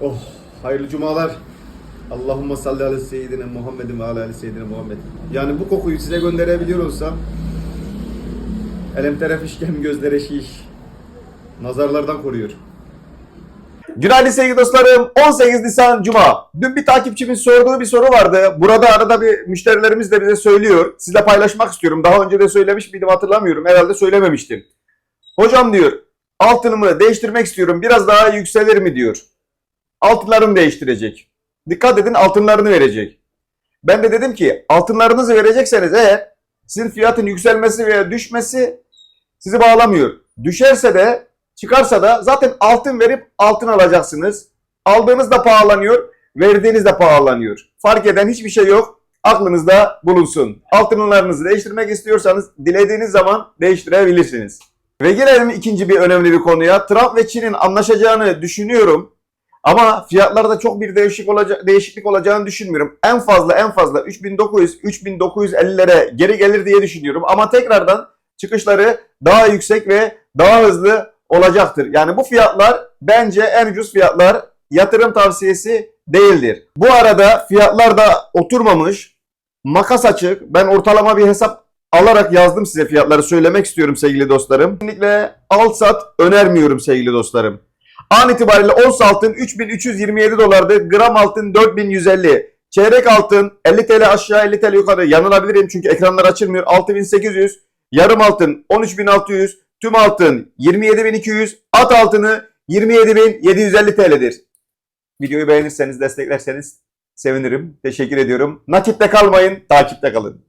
Oh, hayırlı cumalar. Allahümme salli ala seyyidine Muhammedin ve ala ali seyyidine Muhammed. Yani bu kokuyu size gönderebiliyor olsam elem teref işkem gözlere şiş. Nazarlardan koruyor. Günaydın sevgili dostlarım. 18 Nisan Cuma. Dün bir takipçimin sorduğu bir soru vardı. Burada arada bir müşterilerimiz de bize söylüyor. Sizle paylaşmak istiyorum. Daha önce de söylemiş miydim hatırlamıyorum. Herhalde söylememiştim. Hocam diyor altınımı değiştirmek istiyorum. Biraz daha yükselir mi diyor. Altınlarını değiştirecek. Dikkat edin altınlarını verecek. Ben de dedim ki altınlarınızı verecekseniz eğer sizin fiyatın yükselmesi veya düşmesi sizi bağlamıyor. Düşerse de çıkarsa da zaten altın verip altın alacaksınız. Aldığınız da pahalanıyor, verdiğiniz de pahalanıyor. Fark eden hiçbir şey yok. Aklınızda bulunsun. Altınlarınızı değiştirmek istiyorsanız dilediğiniz zaman değiştirebilirsiniz. Ve gelelim ikinci bir önemli bir konuya. Trump ve Çin'in anlaşacağını düşünüyorum. Ama fiyatlarda çok bir değişik olacak, değişiklik olacağını düşünmüyorum. En fazla en fazla 3900 3950'lere geri gelir diye düşünüyorum. Ama tekrardan çıkışları daha yüksek ve daha hızlı olacaktır. Yani bu fiyatlar bence en ucuz fiyatlar yatırım tavsiyesi değildir. Bu arada fiyatlar da oturmamış. Makas açık. Ben ortalama bir hesap alarak yazdım size fiyatları söylemek istiyorum sevgili dostlarım. Kesinlikle al sat önermiyorum sevgili dostlarım. An itibariyle ons altın 3327 dolardı. Gram altın 4150. Çeyrek altın 50 TL aşağı 50 TL yukarı yanılabilirim çünkü ekranlar açılmıyor. 6800. Yarım altın 13600. Tüm altın 27200. At altını 27750 TL'dir. Videoyu beğenirseniz desteklerseniz sevinirim. Teşekkür ediyorum. Nakitte kalmayın, takipte kalın.